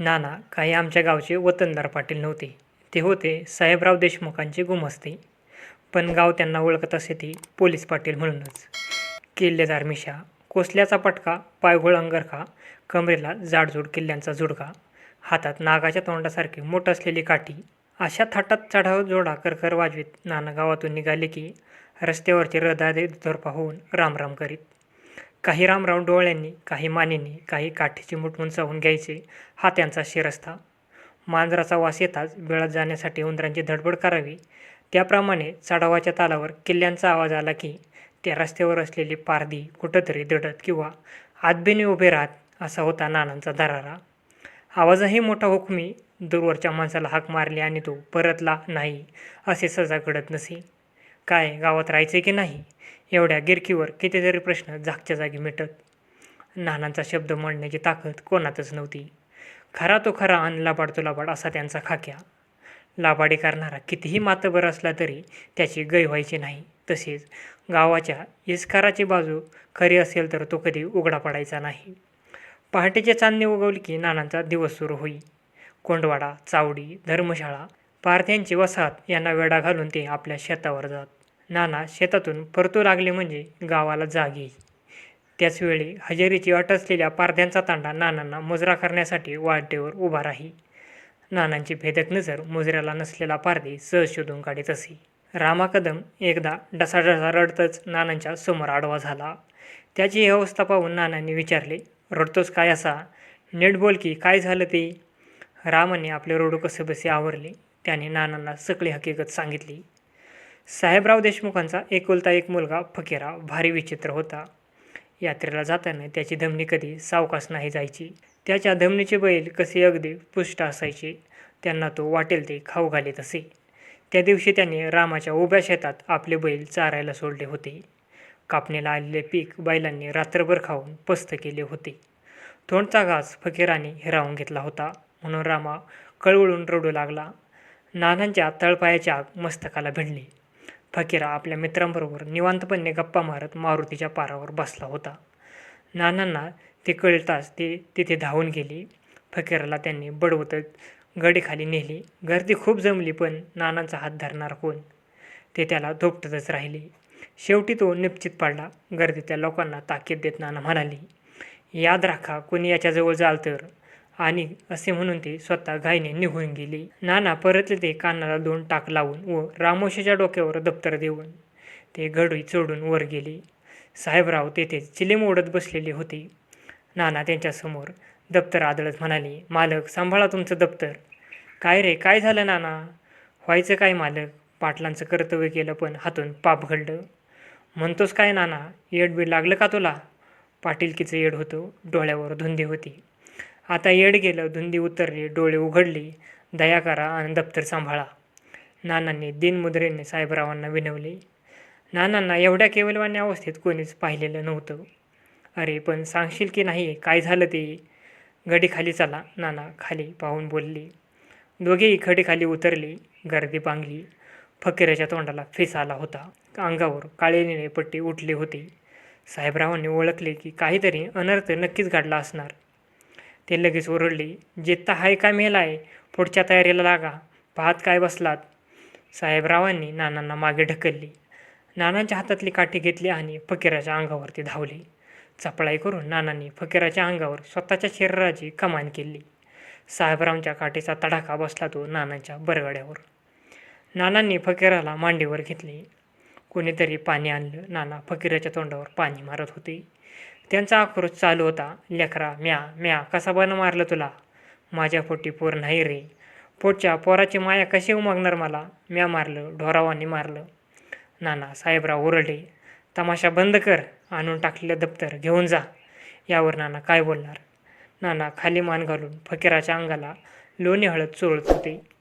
नाना काही आमच्या गावचे वतनदार पाटील नव्हते. ते होते साहेबराव देशमुखांचे गुमस्ते. पण गाव त्यांना ओळखत असे ती पोलीस पाटील म्हणूनच. किल्लेदार मिशा कोसल्याचा पटका पायघोळ अंगरखा कमरेला जाडजूड किल्ल्यांचा झुडका हातात नागाच्या तोंडासारखी मोठ असलेली काठी अशा थाटात चढाव जोडा करकर वाजवीत नाना गावातून निघाले की रस्त्यावरचे रदादे दुतर्फा होऊन रामराम करीत. काही रामराव डोळ्यांनी काही मानेनी काही काठीची मुठवून चावून घ्यायचे हा त्यांचा शिरस्ता. मांजराचा वास येताच वेळात जाण्यासाठी उंदरांची धडपड करावी. त्याप्रमाणे चढावाच्या तालावर किल्ल्यांचा आवाज आला की त्या रस्त्यावर असलेली पारदी कुठंतरी दडत किंवा आतबेने उभे राहत असा होता नानांचा दरारा. आवाजही मोठा हुकमी दूरवरच्या माणसाला हाक मारली आणि तो परतला नाही असे सजा घडत नसे. काय गावात राहायचे की नाही? एवढ्या गिरकीवर कितीतरी प्रश्न जागच्या जागी मिटत. नानांचा शब्द मांडण्याची ताकद कोणातच नव्हती. खरा तो खरा आणि लाबाड तो लाबाड असा त्यांचा खाक्या. लाबाडी करणारा कितीही मातबर असला तरी त्याची गय व्हायची नाही. तसेच गावाच्या इस्काराची बाजू खरी असेल तर तो कधी उघडा पडायचा नाही. पहाटेची चांदणे उगवली की नानांचा दिवस सुरू होई. कोंडवाडा चावडी धर्मशाळा पारथ्यांची वसाहत यांना वेढा घालून ते आपल्या शेतावर जात. नाना शेतातून परतू लागले म्हणजे गावाला जाग. येई त्याचवेळी हजेरीची अट असलेल्या पारध्यांचा तांडा नानांना मुजरा करण्यासाठी वाटेवर उभा राही. नानांची भेदक नजर मुजऱ्याला नसलेला पारधी सहज शोधून काढीत असे. रामा कदम एकदा डसाडसा रडतच नानांच्या समोर आडवा झाला. त्याची ही अवस्था पाहून नानांनी विचारले रडतोस काय असा? नीट बोल की काय झालं ते? रामाने आपले रोडू कसे बसे आवरले त्याने नानांना सगळी हकीकत सांगितली. साहेबराव देशमुखांचा एकुलता एक मुलगा फकीरा भारी विचित्र होता. यात्रेला जाताना त्याची धमनी कधी सावकाश नाही जायची. त्याच्या धमनीचे बैल कसे अगदी पुष्ट असायचे त्यांना तो वाटेल ते खाऊ घालीत असे. त्या दिवशी त्याने रामाच्या उभ्या शेतात आपले बैल चारायला सोडले होते. कापणीला आलेले पीक बैलांनी रात्रभर खाऊन पस्त केले होते. तोंडचा घास फकीराने हिरावून घेतला होता म्हणून रामा कळवळून रडू लागला. नानांच्या तळपायाच्या आग मस्तकाला भिडली. फकीरा आपल्या मित्रांबरोबर निवांतपणे गप्पा मारत मारुतीच्या पारावर बसला होता. नानांना ते कळताच ते तिथे धावून गेले. फकीराला त्यांनी बडवतच गडीखाली नेली. गर्दी खूप जमली पण नानांचा हात धरणार कोण? ते त्याला धोपटतच राहिले. शेवटी तो निश्चित पडला. गर्दीतल्या लोकांना ताकीद देत नाना म्हणाली याद राखा कोणी याच्याजवळ जाल तर. आणि असे म्हणून ते स्वतः घाईने निघून गेले. नाना परतले ते कानाला दोन टाक लावून व रामोशीच्या डोक्यावर दप्तर देऊन ते घडवी चढून वर गेले. साहेबराव तेथे चिलेम ओढत बसलेले होते. नाना त्यांच्यासमोर दप्तर आदळत म्हणाले मालक सांभाळा तुमचं दप्तर. काय रे काय झालं नाना? व्हायचं काय मालक पाटलांचं कर्तव्य केलं पण हातून पाप घडलं. म्हणतोस काय नाना येड बीड लागलं का तुला? पाटीलकीचं येड होतं डोळ्यावर धुंदी होती. आता येड गेलं धुंदी उतरली डोळे उघडली. दया करा आणि दप्तर सांभाळा. नानांनी दिनमुद्रेने साहेबरावांना विनवले. नानांना एवढ्या केवलवान्य अवस्थेत कोणीच पाहिलेलं नव्हतं. अरे पण सांगशील की नाही काय झालं ते? गडी खाली चला. नाना खाली पाहून बोलले. दोघेही खडीखाली उतरली उतरले गर्दी पांगली. फकीराच्या तोंडाला फेस आला होता. अंगावर काळे निळे पट्टी उठले होते. साहेबरावांनी ओळखले की काहीतरी अनर्थ नक्कीच घडला असणार. ते लगेच ओरडले जेत्ता हाय का मेला आहे पुढच्या तयारीला लागा पाहत काय बसलात. साहेबरावांनी नानांना मागे ढकलले. नानांच्या हातातली काठी घेतली आणि फकीराच्या अंगावरती धावले. चपळाई करून नानांनी फकीराच्या अंगावर स्वतःच्या शरीराची कमान केली. साहेबरावांच्या काठीचा तडाखा बसला तो नानांच्या बरगड्यावर. नानांनी फकीराला मांडीवर घेतले. कोणीतरी पाणी आणलं. नाना फकीराच्या तोंडावर पाणी मारत होते. त्यांचा आक्रोश चालू होता. लेकरा म्या म्या कसा बन मारलं तुला? माझ्या पोटी पोर नाही रे. पोटच्या पोराची माया कशी उमागणार मला? म्या मारलं ढोरावानी मारलं. नाना साहेबराव ओरडले. तमाशा बंद कर. आणून टाकलेलं दप्तर घेऊन जा. यावर नाना काय बोलणार? नाना खाली मान घालून फकीराच्या अंगाला लोणी हळद चोळत होते.